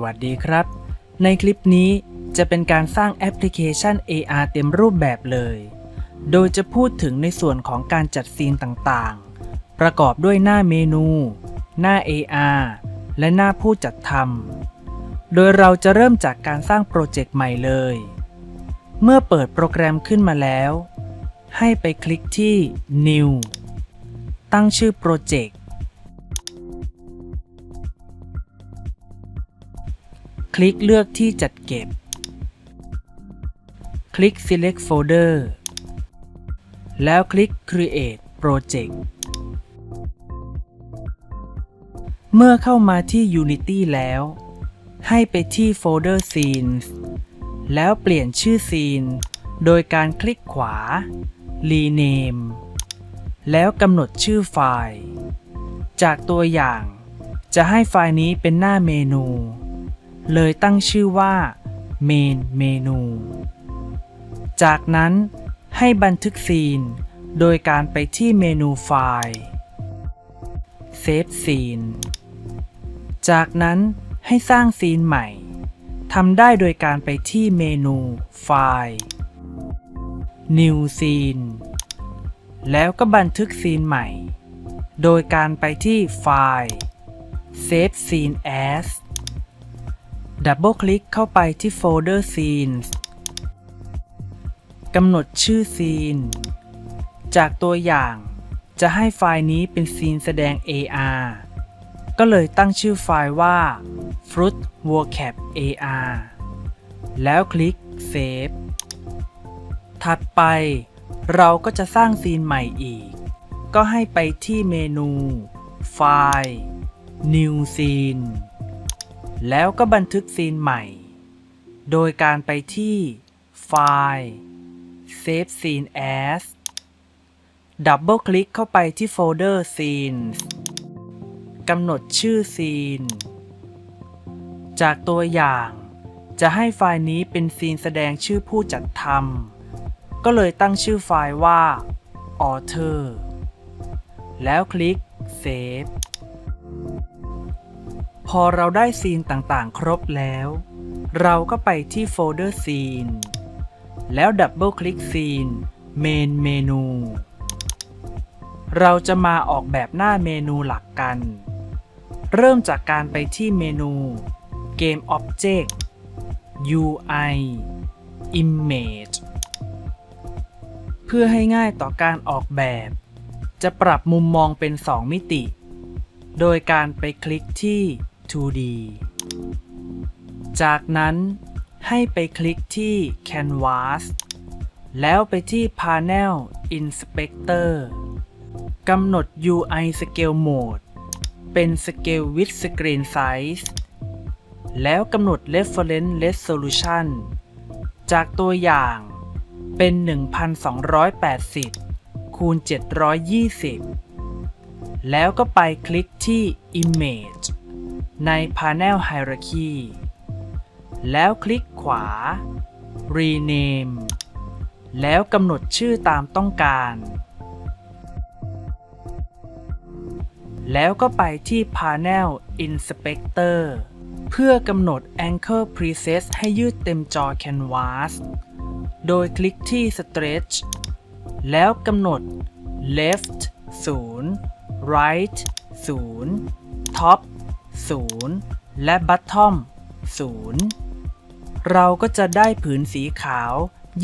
สวัสดีครับ ในคลิปนี้จะเป็นการสร้างแอปพลิเคชัน AR เต็มรูปแบบเลย โดยจะพูดถึงในส่วนของการจัดซีนต่างๆ ประกอบด้วยหน้าเมนู หน้า AR และหน้าผู้จัดทำ โดยเราจะเริ่มจากการสร้างโปรเจกต์ใหม่เลย เมื่อเปิดโปรแกรมขึ้นมาแล้ว ให้ไปคลิกที่ New ตั้งชื่อโปรเจกต์ ลิกเลือกที่จัดเก็บ คลิก select folder แล้วคลิก create project เมื่อเข้ามาที่ Unity แล้ว ให้ไปที่โฟลเดอร์ scenes แล้วเปลี่ยนชื่อซีนโดยการคลิกขวา rename แล้วกำหนดชื่อไฟล์ จากตัวอย่างจะให้ไฟล์นี้เป็นหน้าเมนู เลยตั้งชื่อว่า main เมนู จากนั้นให้บันทึกซีน โดยการไปที่เมนูไฟล์ Save Scene จากนั้นให้สร้างซีนใหม่ทำได้โดยการไปที่เมนูไฟล์ New Scene แล้วก็บันทึกซีนใหม่ โดยการไปที่ไฟล์ Save Scene As ดับเบิลคลิกเข้าไปที่โฟลเดอร์ Scenes กำหนดชื่อซีน จากตัวอย่างจะให้ไฟล์นี้เป็นซีนแสดง AR ก็เลยตั้งชื่อไฟล์ว่า fruit vocab AR แล้วคลิก Save ถัดไปเราก็จะสร้างซีนใหม่อีก ก็ให้ไปที่เมนู ไฟล์ New Scene แล้วก็บันทึกซีนใหม่ โดยการไปที่ไฟล์ Save Scene As ดับเบิลคลิกเข้าไปที่โฟลเดอร์ Scenes กำหนดชื่อซีน จากตัวอย่างจะให้ไฟล์นี้เป็นซีนแสดงชื่อผู้จัดทำก็เลยตั้งชื่อไฟล์ว่า author แล้วคลิก Save พอเราได้ซีนต่างๆ ครบแล้ว เราก็ไปที่โฟลเดอร์ซีน แล้วดับเบิลคลิกซีน Main เมนู เราจะมาออกแบบหน้าเมนูหลักกัน เริ่มจากการไปที่เมนู Game Object UI Image เพื่อให้ง่ายต่อการออกแบบ จะปรับมุมมองเป็น 2 มิติ โดยการไปคลิกที่ 2D จากนั้นให้ไปคลิกที่ Canvas แล้วไปที่ Panel Inspector กำหนด UI Scale Mode เป็น Scale with Screen Size แล้วกำหนด Reference Resolution จากตัวอย่างเป็น 1280 คูณ 720 แล้วก็ไปคลิกที่ Image ใน Panel Hierarchy แล้วคลิกขวา Rename แล้วกำหนดชื่อตามต้องการ แล้วก็ไปที่ Panel Inspector เพื่อกำหนด Anchor Preset ให้ยืดเต็มจอ Canvas โดยคลิกที่ Stretch แล้วกำหนด Left 0 Right 0 Top 0 และ Bottom 0เราก็จะได้ผืนสีขาว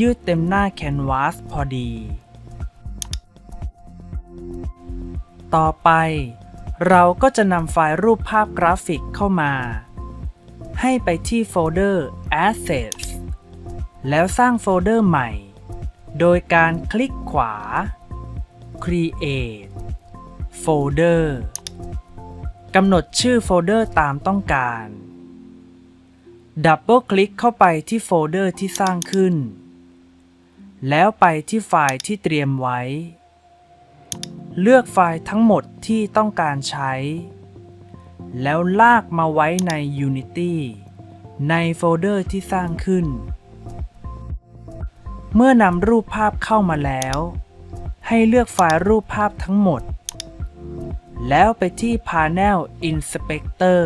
ยืดเต็มหน้าแคนวาสพอดี ต่อไป เราก็จะนำไฟล์รูปภาพกราฟิกเข้ามา ให้ไปที่โฟลเดอร์ Assets แล้วสร้างโฟลเดอร์ใหม่ โดยการคลิกขวา Create Folder กำหนดชื่อโฟลเดอร์ตามต้องการ ดับเบิลคลิกเข้าไปที่โฟลเดอร์ที่สร้างขึ้น แล้วไปที่ไฟล์ที่เตรียมไว้ เลือกไฟล์ทั้งหมดที่ต้องการใช้ แล้วลากมาไว้ใน Unity ในโฟลเดอร์ที่สร้างขึ้น เมื่อนำรูปภาพเข้ามาแล้ว ให้เลือกไฟล์รูปภาพทั้งหมด แล้วไปที่ Panel Inspector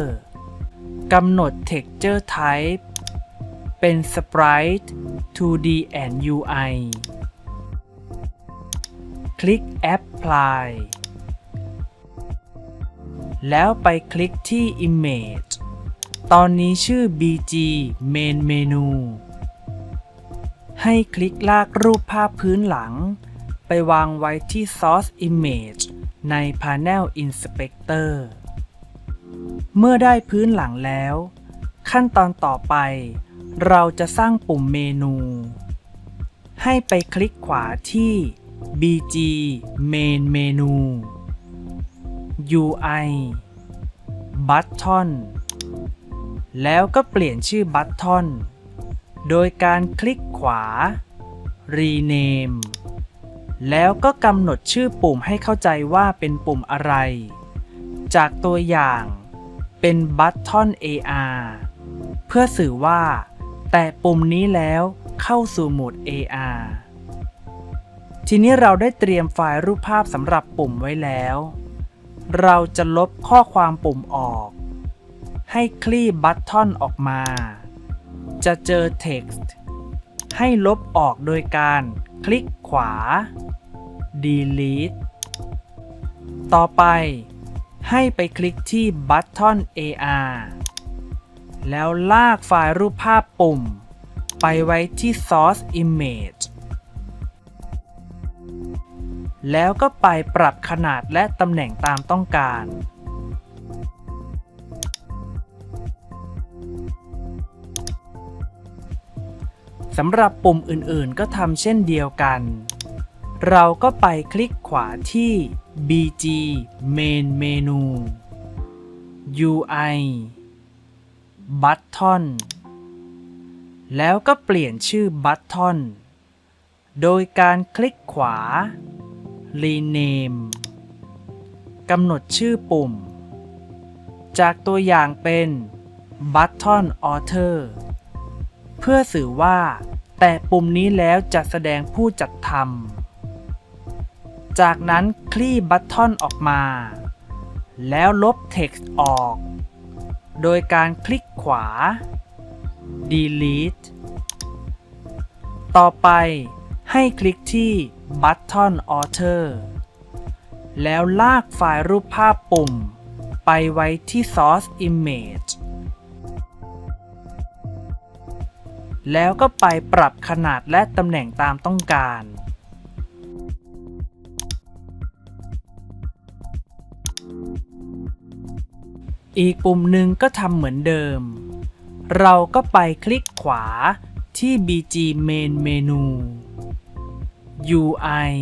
กำหนด Texture Type เป็น Sprite 2D and UI คลิก Apply แล้วไปคลิกที่ Image ตอนนี้ชื่อ BG Main Menu ให้คลิกลากรูปภาพพื้นหลัง ไปวางไว้ที่ Source Image ใน Panel Inspector เมื่อได้พื้นหลังแล้ว ขั้นตอนต่อไป เราจะสร้างปุ่มเมนู ให้ไปคลิกขวาที่ BG Main Menu UI Button แล้วก็เปลี่ยนชื่อ Button โดยการคลิกขวา Rename แล้วก็กำหนดชื่อปุ่มให้เข้าใจว่าเป็นปุ่มอะไร จากตัวอย่างเป็น Button AR เพื่อสื่อว่า แต่ปุ่มนี้แล้วเข้าสู่โหมด AR ทีนี้เราได้เตรียมไฟล์รูปภาพสำหรับปุ่มไว้แล้ว เราจะลบข้อความปุ่มออก ให้คลี่บัตทอนออกมา จะเจอ text ให้ลบออกโดยการคลิกขวา delete ต่อไป ให้ไปคลิกที่ Button AR แล้วลากไฟล์รูปภาพปุ่ม ไปไว้ที่ Source Image แล้วก็ไปปรับขนาดและตำแหน่งตามต้องการ สำหรับปุ่มอื่นๆ ก็ทำเช่นเดียวกัน เราก็ไปคลิกขวาที่ BG Main Menu UI Button แล้วก็เปลี่ยนชื่อ Button โดยการคลิกขวา Rename กำหนดชื่อปุ่ม จากตัวอย่างเป็น Button Author เพื่อสื่อว่า แต่ปุ่มนี้แล้วจะแสดงผู้จัดทำจากนั้นคลี่บัตทอนออกมา แล้วลบ Text ออก โดยการคลิกขวา Delete ต่อไปให้คลิกที่ Button Author แล้วลากไฟล์รูปภาพปุ่ม ไปไว้ที่ Source Image แล้วก็ไปปรับขนาดและตำแหน่งตามต้องการ อีกปุ่มหนึ่งก็ทำเหมือนเดิม เราก็ไปคลิกขวาที่ BG Main Menu UI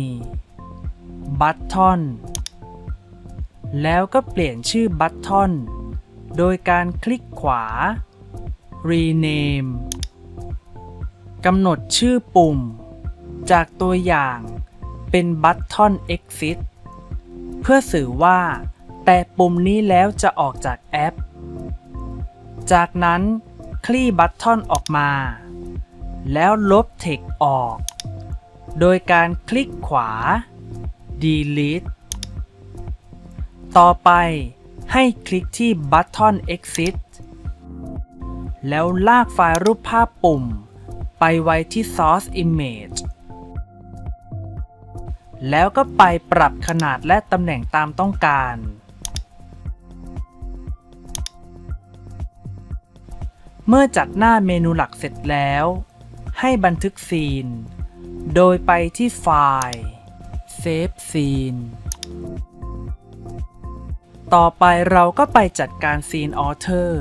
Button แล้วก็เปลี่ยนชื่อ Button โดยการคลิกขวา Rename กำหนดชื่อปุ่ม จากตัวอย่างเป็น Button Exit เพื่อสื่อว่า แต่ปุ่มนี้แล้วจะออกจากแอป จากนั้นคลี่บัตทอนออกมา แล้วลบ Text ออก โดยการคลิกขวา Delete ต่อไปให้คลิกที่ Button Exit แล้วลากไฟล์รูปภาพปุ่ม ไปไว้ที่ Source Image แล้วก็ไปปรับขนาดและตำแหน่งตามต้องการ เมื่อจัดหน้าเมนูหลักเสร็จแล้ว ให้บันทึกซีน โดยไปที่ไฟล์ Save Scene ต่อไปเราก็ไปจัดการซีน Author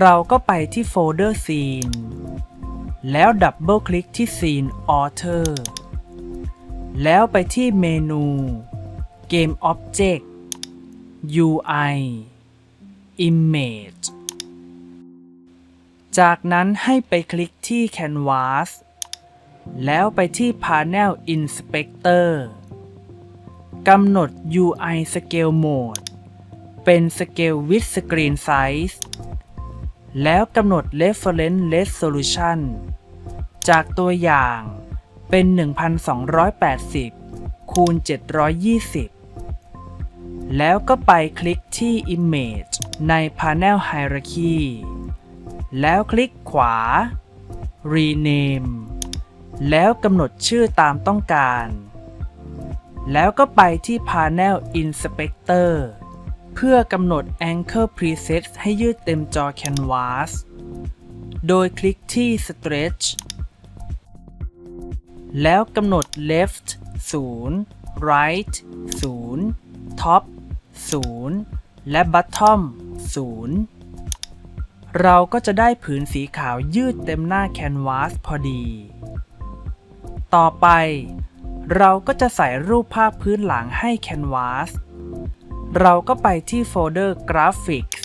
เราก็ไปที่โฟลเดอร์ซีน แล้วดับเบิลคลิกที่ซีน Author แล้วไปที่เมนู Game Object UI Image จากนั้นให้ไปคลิกที่ Canvas แล้วไปที่ Panel Inspector กำหนด UI Scale Mode เป็น Scale with Screen Size แล้วกำหนด Reference Resolution จากตัวอย่างเป็น 1280 คูณ 720 แล้วก็ไปคลิกที่ Image ใน Panel Hierarchy แล้วคลิกขวา Rename แล้วกำหนดชื่อตามต้องการ แล้วก็ไปที่ Panel Inspector เพื่อกำหนด Anchor Preset ให้ยืดเต็มจอ Canvas โดยคลิกที่ Stretch แล้วกำหนด left 0 right 0 top 0 และ bottom 0 เราก็จะได้ผืนสีขาวยืดเต็มหน้าแคนวาสพอดี ต่อไป เราก็จะใส่รูปภาพพื้นหลังให้แคนวาส เราก็ไปที่โฟลเดอร์ Graphics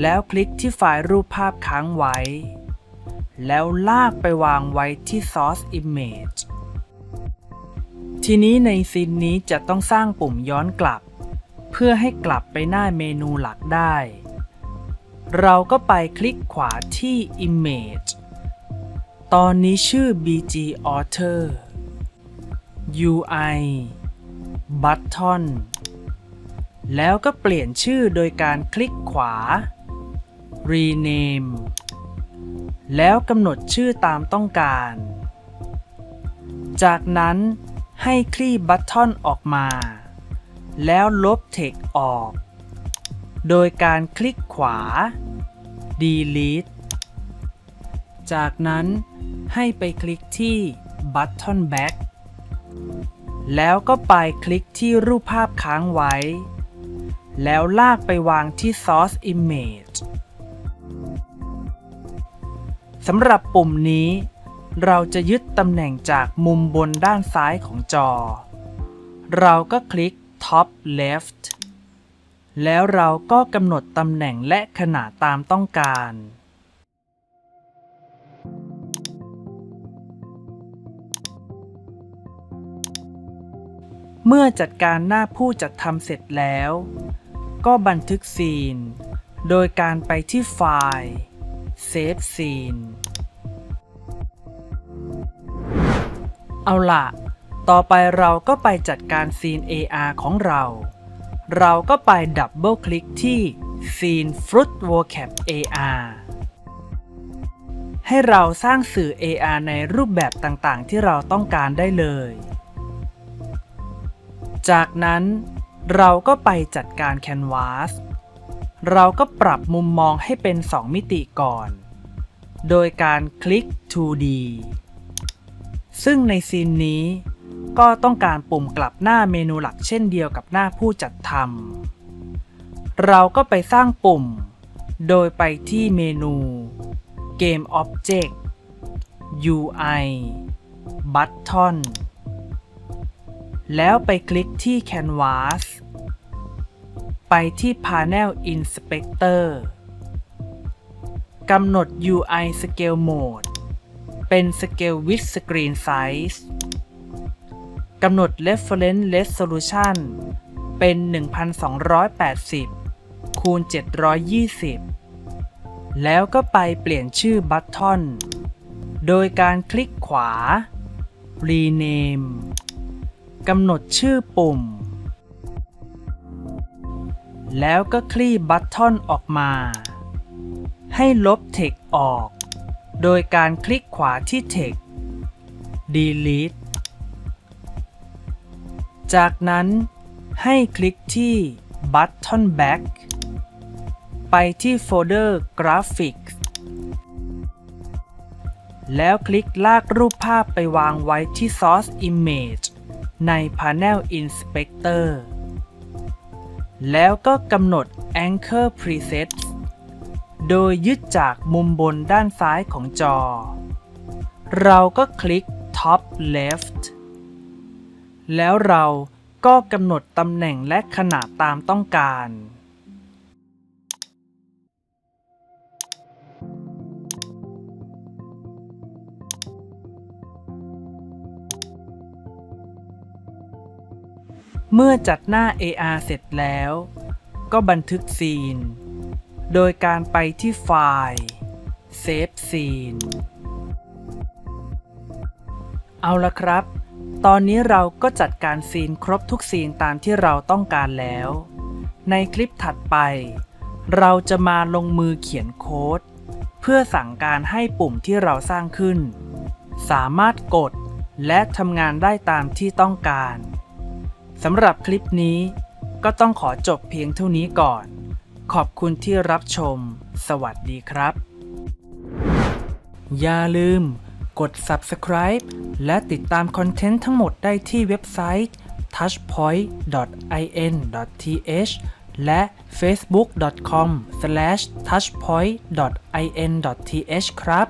แล้วคลิกที่ไฟล์รูปภาพค้างไว้ แล้วลากไปวางไว้ที่ Source Image ทีนี้ในซีนนี้จะต้องสร้างปุ่มย้อนกลับ เพื่อให้กลับไปหน้าเมนูหลักได้ เราก็ไปคลิกขวาที่ Image ตอนนี้ชื่อ BG Author UI Button แล้วก็เปลี่ยนชื่อโดยการคลิกขวา Rename แล้วกำหนดชื่อตามต้องการ จากนั้นให้คลี่บัตทอนออกมา แล้วลบเทคออก โดยการคลิกขวา Delete จากนั้นให้ไปคลิกที่ Button Back แล้วก็ไปคลิกที่รูปภาพค้างไว้ แล้วลากไปวางที่ Source Image สำหรับปุ่มนี้ เราจะยึดตำแหน่งจากมุมบนด้านซ้ายของจอ เราก็คลิก Top Left แล้วเราก็กำหนดตำแหน่งและขนาดตามต้องการ เมื่อจัดการหน้าผู้จัดทำเสร็จแล้ว ก็บันทึกซีน โดยการไปที่ไฟล์ Save Scene เอาล่ะต่อไปเราก็ไปจัดการซีน AR ของเรา เราก็ไปดับเบิลคลิกที่ Scene Fruit Vocab AR ให้เราสร้างสื่อ AR ในรูปแบบต่างๆ ที่เราต้องการได้เลย จากนั้น เราก็ไปจัดการ Canvas เราก็ปรับมุมมองให้เป็น 2 มิติก่อน โดยการคลิก 2D ซึ่งในซีนนี้ก็ต้องการปุ่มกลับหน้าเมนูหลักเช่นเดียวกับหน้าผู้จัดทำ เราก็ไปสร้างปุ่ม โดยไปที่เมนู Game Object UI Button แล้วไปคลิกที่ Canvas ไปที่ Panel Inspector กำหนด UI Scale Mode เป็น Scale with Screen Size กำหนด Reference Resolution เป็น 1280 คูณ 720 แล้วก็ไปเปลี่ยนชื่อ Button โดยการคลิกขวา Rename กำหนดชื่อปุ่ม แล้วก็คลี่บัตทอนออกมา ให้ลบเทคออก โดยการคลิกขวาที่เทค Delete จากนั้นให้คลิกที่ Button Back ไปที่โฟลเดอร์ Graphics แล้วคลิกลากรูปภาพไปวางไว้ที่ Source Image ใน Panel Inspector แล้วก็กำหนด Anchor Preset โดยยึดจากมุมบนด้านซ้ายของจอ เราก็คลิก Top Left แล้วเราก็กำหนดตำแหน่งและขนาดตามต้องการ เมื่อจัดหน้า AR เสร็จแล้ว ก็บันทึกซีน โดยการไปที่ไฟล์ Save Scene เอาละครับ ตอนนี้เราก็จัดการซีนครบทุกซีนตามที่เราต้องการแล้ว ในคลิปถัดไป เราจะมาลงมือเขียนโค้ด เพื่อสั่งการให้ปุ่มที่เราสร้างขึ้น สามารถกดและทำงานได้ตามที่ต้องการ สำหรับคลิปนี้ก็ต้องขอจบเพียงเท่านี้ก่อน ขอบคุณที่รับชม สวัสดีครับ อย่าลืม กด subscribe และติดตามคอนเทนต์ทั้งหมดได้ที่เว็บไซต์ touchpoint.in.th และ facebook.com/touchpoint.in.th ครับ